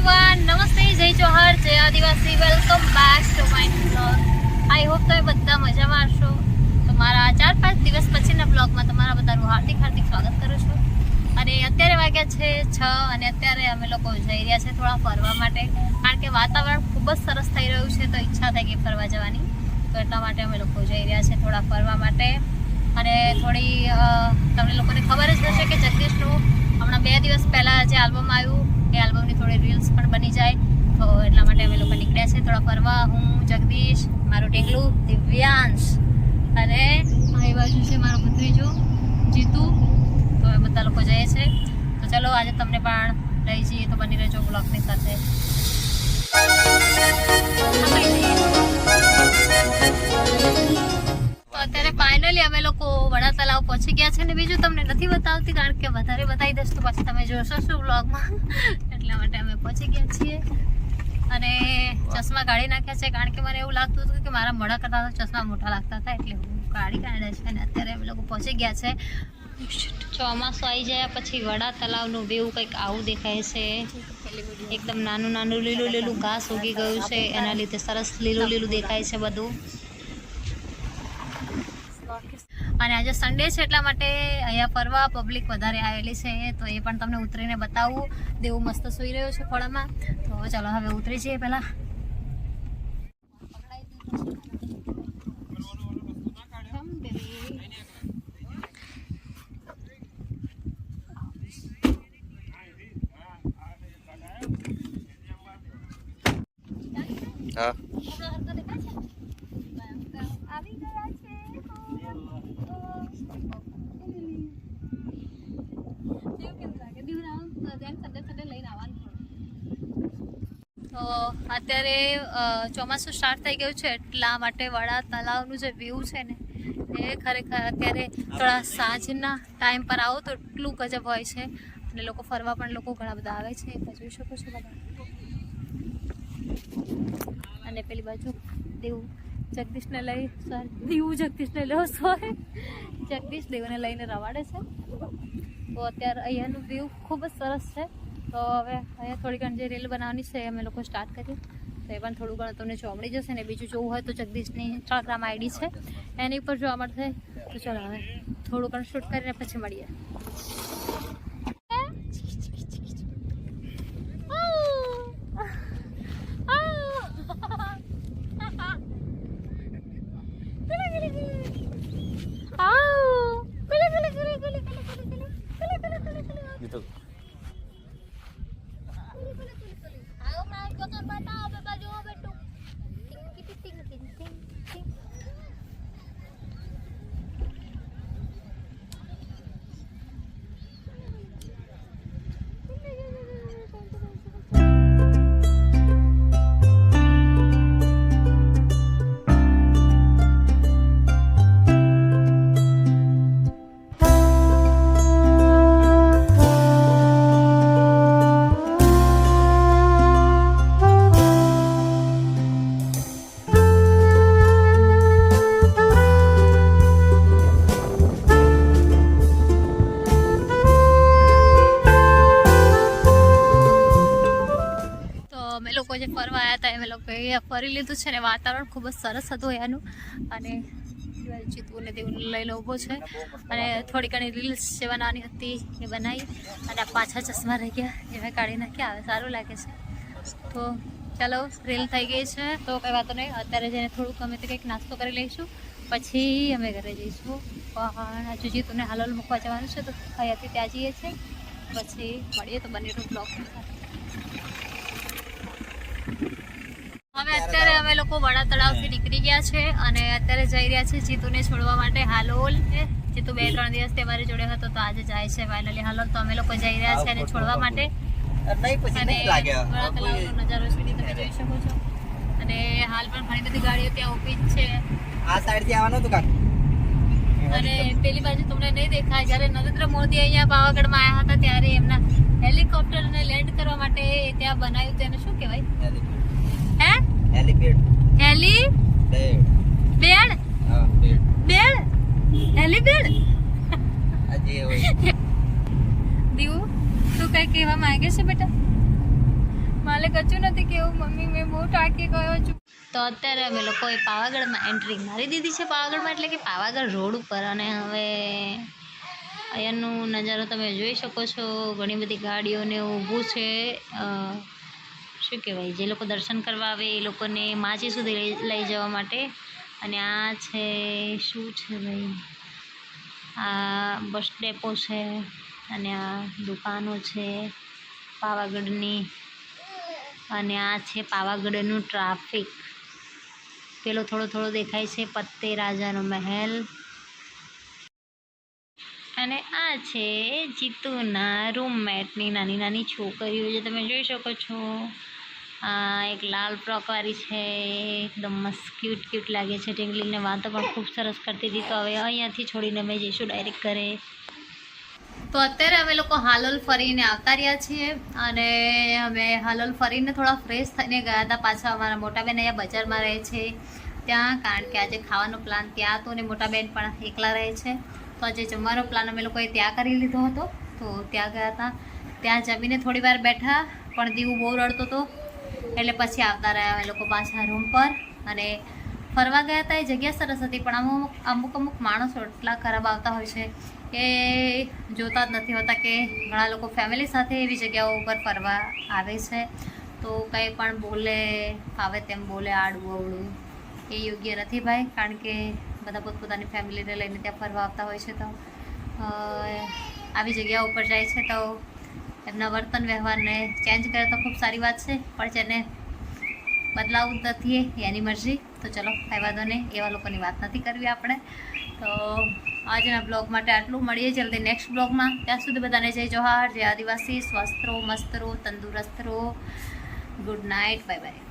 Everyone નમસ્તે જય જોહર જય આદિવાસી welcome back to my blog I hope તમે બધા મજામાં હશો. તો મારા ચાર પાંચ દિવસ પછીના બ્લોગમાં તમારા બધાનું હાર્દિક હાર્દિક સ્વાગત કરું છું. અને અત્યારે વાગ્યા છે છ અને અત્યારે અમે લોકો જઈ રહ્યા છે થોડા ફરવા માટે. કારણ કે વાતાવરણ ખૂબ જ સરસ થઈ રહ્યું છે, તો ઈચ્છા થઈ ગઈ ફરવા જવાની. તો એટલા માટે અમે લોકો જઈ રહ્યા છે થોડા ફરવા માટે. અને થોડી તમને લોકોને ખબર જ હશે કે જગદીશનું હમણાં બે દિવસ પહેલાં જે આલ્બમ આવ્યું એ આલ્બમની થોડી રીલ્સ પણ બની જાય. તો એટલા માટે અમે લોકો નીકળ્યા છે. થોડા ફરવા. હું જગદીશ મારું ટેકલું દિવ્યાંશ અને મારી એ બાજુ છે મારો ભત્રીજો જીતુ. તો એ બધા લોકો જઈએ છે. તો ચલો આજે તમને પણ લઈ જઈએ. તો બની રહેજો બ્લોગની સાથે. અત્યારે ફાઇનલી અમે લોકો વડા તલાવ પહોંચી ગયા છે ને બીજું તમને નથી બતાવતી કારણ કે વધારે બતાવી દઈશ તો પછી તમે જોશો શું બ્લોગમાં એટલા માટે અમે પહોંચી ગયા છીએ. અને ચશ્મા કાઢી નાખ્યા છે, કારણ કે મને એવું લાગતું હતું કે મારા મોડા કરતાં ચશ્મા મોટા લાગતા હતા, એટલે હું કાઢી કાઢ્યા છે અને અત્યારે અમે લોકો પહોંચી ગયા છે. ચોમાસું આવી જાય, પછી વડા તલાવનું વ્યૂ કંઈક આવું દેખાય છે. એકદમ નાનું નાનું લીલું લીલું ઘાસ ઉગી ગયું છે, એના લીધે સરસ લીલું લીલું દેખાય છે બધું. અને આજે સન્ડે છે એટલા માટે અહીંયા ફરવા પબ્લિક વધારે આવેલી છે, તો એ પણ તમને ઉતરીને બતાવું. દેવું મસ્ત સૂઈ રહ્યો છે ખોળામાં. તો ચાલો હવે ઉતરી જઈએ પહેલાં. હા આવી ગયા છે તો અત્યારે ચોમાસું સ્ટાર્ટ થઈ ગયું છે, એટલા માટે વડા તલાવનું જે વ્યૂ છે ને, એ ખરેખર અત્યારે થોડા સાંજના ટાઈમ પર આવો તો એટલું ગજબ હોય છે. અને લોકો ફરવા પણ લોકો ઘણા બધા આવે છે, એ જોઈ શકો છો બધા અને પેલી બાજુ દેવું જગદીશને લઈ સર દેવું જગદીશને લો સોરી જગદીશ દેવને લઈને રવાડે છે. તો અત્યારે અહીંયાનું વ્યૂ ખૂબ જ સરસ છે. તો હવે અહીંયા થોડી ઘણી જે રીલ બનાવવાની છે, અમે લોકો સ્ટાર્ટ કરીએ તો એ પણ થોડું ઘણું તમને જોવા મળી જશે ને બીજું જોવું હોય તો જગદીશની ઇન્સ્ટાગ્રામ આઈડી છે. એની ઉપર જોવા મળશે. તો ચલો હવે થોડું ઘણું શૂટ કરીને પછી મળીએ. જે ફરવા આવ્યા હતા અમે લોકો એ ફરી લીધું છે ને, વાતાવરણ ખૂબ જ સરસ હતું એનું. અને જીતું ને તેવું લઈને ઊભો છે. અને થોડી ઘણી રીલ્સ જે બનાવવાની હતી એ બનાવી અને પાછા ચશ્મા રહી ગયા. એ મેં કાઢી નાખ્યા. હવે સારું લાગે છે. તો ચાલો, રીલ થઈ ગઈ છે. તો કંઈ વાતો નહીં. અત્યારે જઈને થોડુંક અમે તો કંઈક નાસ્તો કરી લઈશું. પછી અમે ઘરે જઈશું. પણ હજુ જીતુને હાલોલ મૂકવા જવાનું છે, તો અહીંયાથી ત્યાં જઈએ છીએ. પછી મળીએ તો બંનેનું બ્લોગ હવે અત્યારે અમે લોકો વડા તળાવથી નીકળી ગયા છે અને અત્યારે જઈ રહ્યા છે જીતુને છોડવા માટે. હાલોલ જીતુ બે ત્રણ દિવસ તમારી જોડે હતો તો આજે જાય છે ફાઇનલી હાલોલ તો અમે લોકો જઈ રહ્યા છે એને છોડવા માટે. અને વડા તળાવનો નજારો છે તમે જોઈ શકો છો. અને હાલ પણ ઘણી બધી ગાડીઓ ત્યાં ઊભી જ છે. આ સાઈડ આવવાનું હતું કાક અને પેલી બાજુ તમને નહીં દેખાય. જ્યારે નરેન્દ્ર મોદી અહીંયા પાવાગઢમાં આવ્યા હતા ત્યારે એમના હેલિકોપ્ટરને લેન્ડ કરવા માટે ત્યાં બનાવ્યું તેને શું કહેવાય? હે? એલિફેન્ટ. હેલી બેડ. બેડ? હા બેડ. બેડ? હેલી બેડ? આજે હોય. દીવું તું કઈ કહેવા માંગે છે બેટા? માલે કચું નથી કેવું મમ્મી મેં બહુ ટાંકી ગયો છું. તો અત્યારે અમે લોકોએ પાવાગઢમાં એન્ટ્રી મારી દીધી છે પાવાગઢમાં એટલે કે પાવાગઢ રોડ ઉપર. અને હવે અહીંયાનું નજારો તમે જોઈ શકો છો. ઘણી બધી ગાડીઓને ઊભું છે. શું કહેવાય? જે લોકો દર્શન કરવા આવે એ લોકોને માચી સુધી લઈ જવા માટે અને આ છે, શું છે ભાઈ? આ બસ ડેપો છે અને આ દુકાનો છે પાવાગઢની અને આ છે પાવાગઢનું ટ્રાફિક. પેલો થોડો થોડો દેખાય છે પત્તે રાજાનો મહેલ. અને આ છે જીતુના રૂમમેટની નાની નાની છોકરીઓ, જે તમે જોઈ શકો છો. આ એક લાલ ફ્રોકવાળી છે, એકદમ મસ્ત ક્યુટ ક્યુટ લાગે છે. ટિંગલિંગને વાતો પણ ખૂબ સરસ કરતી હતી. તો હવે અહીંયાથી છોડીને અમે જઈશું ડાયરેક્ટ ઘરે. તો અત્યારે અમે લોકો હાલોલ ફરીને આવતા રહ્યા છીએ અને અમે હાલોલ ફરીને થોડા ફ્રેશ થઈને ગયા હતા. પાછા અમારા મોટા બેન અહીંયા બજારમાં રહે છે. ત્યાં, કારણ કે આજે ખાવાનો પ્લાન ત્યાં હતો ને મોટા બેન પણ એકલા રહે છે. તો આજે જમવાનો પ્લાન અમે લોકોએ ત્યાં કરી લીધો હતો. તો ત્યાં ગયા હતા. ત્યાં જમીને થોડી વાર બેઠા, પણ દીવું બહુ રડતો હતો. એટલે પછી આવતા રહ્યા અમે લોકો પાછા રૂમ પર. અને ફરવા ગયા હતા એ જગ્યા સરસ હતી, પણ અમુક અમુક અમુક માણસો એટલા ખરાબ આવતા હોય છે કે જોતા જ નથી હોતા કે ઘણા લોકો ફેમિલી સાથે એવી જગ્યાઓ ઉપર ફરવા આવે છે. તો કંઈ પણ બોલે આવે તેમ બોલે, આડું, અવળું, એ યોગ્ય નથી ભાઈ, કારણ કે બધા પોતપોતાની ફેમિલીને લઈને ત્યાં ફરવા આવતા હોય છે તો આવી જગ્યા ઉપર જાય છે તો એમના વર્તન વ્યવહારને ચેન્જ કરે તો ખૂબ સારી વાત છે, પણ જેને બદલાવું જ નથી એની મરજી. તો ચલો, કાંઈ વાંધો નહીં, એવા લોકોની વાત નથી કરવી આપણે. તો આજના બ્લોગ માટે આટલું. મળીએ જલ્દી નેક્સ્ટ બ્લોગમાં. ત્યાં સુધી બધાને જય જોહાર, જય આદિવાસી. સ્વસ્થ રહો, મસ્ત રહો, તંદુરસ્ત રહો. Good night bye bye